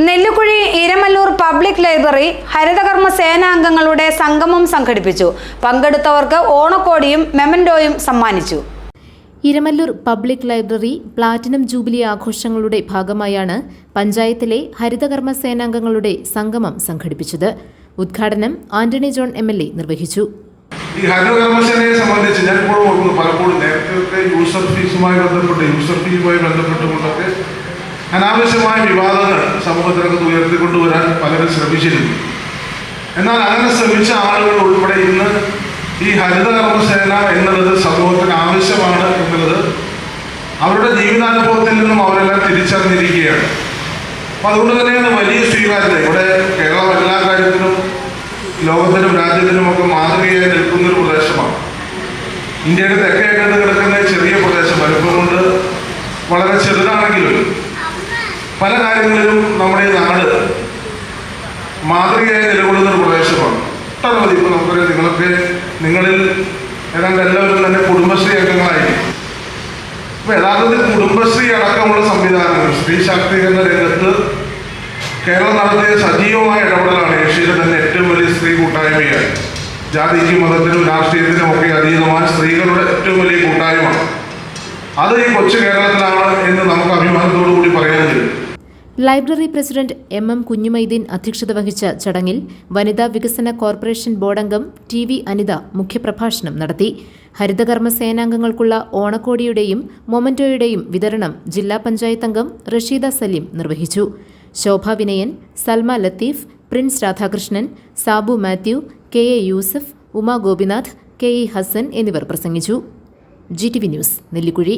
Nellikuzhi Iramallur public library ഹരിതകർമ്മ സേനാംഗങ്ങളുടെ സംഗമം സംഘടിപ്പിച്ചു. പങ്കെടുത്തവർക്ക് ഓണക്കോടിയും മെമൻഡോയും സമ്മാനിച്ചു. Iramallur public library platinum jubilee ആഘോഷങ്ങളുടെ ഭാഗമായാണ് പഞ്ചായത്തിലെ ഹരിതകർമ്മ സേനാംഗങ്ങളുടെ സംഗമം സംഘടിപ്പിച്ചത്. ഉദ്ഘാടനം Antony John M L A നിർവഹിച്ചു. ഈ ഹരിതകർമ്മസേനയെ സംബന്ധിച്ച് ഞാൻ ഇപ്പോഴും ഓർക്കുന്നു പലപ്പോഴും നേരത്തെ യൂസർ ഫീസുമായി ബന്ധപ്പെട്ട് യൂസർ ഫീസുമായി ബന്ധപ്പെട്ടുകൊണ്ടൊക്കെ അനാവശ്യമായ വിവാദങ്ങൾ സമൂഹത്തിനകത്ത് ഉയർത്തിക്കൊണ്ടുവരാൻ പലരും ശ്രമിച്ചിരുന്നു. എന്നാൽ അങ്ങനെ ശ്രമിച്ച ആളുകൾ ഉൾപ്പെടെ ഇന്ന് ഈ ഹരിതകർമ്മസേന എന്നുള്ളത് സമൂഹത്തിന് ആവശ്യമാണ് എന്നുള്ളത് അവരുടെ ജീവിതാനുഭവത്തിൽ നിന്നും അവരെല്ലാം തിരിച്ചറിഞ്ഞിരിക്കുകയാണ്. അപ്പം അതുകൊണ്ട് തന്നെയാണ് വലിയ സ്വീകാര്യത. ഇവിടെ കേരളം എല്ലാ കാര്യത്തിനും ലോകത്തിനും രാജ്യത്തിനും പല കാര്യങ്ങളിലും നമ്മുടെ നാട് മാതൃകയായി നിലകൊള്ളുന്ന ഒരു പ്രദേശമാണ്. ഒട്ടനവധി ഇപ്പോൾ നമുക്കറിയാം നിങ്ങളൊക്കെ നിങ്ങളിൽ ഏതാണ്ട് എല്ലാവരും തന്നെ കുടുംബശ്രീ അംഗങ്ങളായിരിക്കും. അപ്പോൾ യഥാർത്ഥത്തിൽ കുടുംബശ്രീ അടക്കമുള്ള സംവിധാനങ്ങൾ സ്ത്രീ ശാക്തീകരണ രംഗത്ത് കേരളം നടത്തിയ സജീവമായ ഇടപെടലാണ് ഏഷ്യയിലെ തന്നെ ഏറ്റവും വലിയ സ്ത്രീ കൂട്ടായ്മയായി. ജാതിക്കും മതത്തിനും രാഷ്ട്രീയത്തിനും ഒക്കെ അതീതമായ സ്ത്രീകളുടെ ഏറ്റവും വലിയ കൂട്ടായ്മ. അത് ഈ കൊച്ചു കേരളത്തിലാണ് എന്ന് നമുക്ക് അഭിമാനത്തോടു library president M M Kunjumoideen അധ്യക്ഷത വഹിച്ച ചടങ്ങിൽ വനിതാ വികസന കോർപ്പറേഷൻ ബോർഡംഗം ടി വി അനിത മുഖ്യപ്രഭാഷണം നടത്തി. ഹരിതകർമ്മ സേനാംഗങ്ങൾക്കുള്ള ഓണക്കോടിയുടെയും മൊമന്റോയുടെയും വിതരണം ജില്ലാ പഞ്ചായത്ത് അംഗം റഷീദ സലീം നിർവഹിച്ചു. Shobha Vinayan Salma Latheef Prince Radhakrishnan Sabu Mathew K A Yusuf Uma Gopinath K E Hassan എന്നിവർ പ്രസംഗിച്ചു. G T V News Nellikuzhi.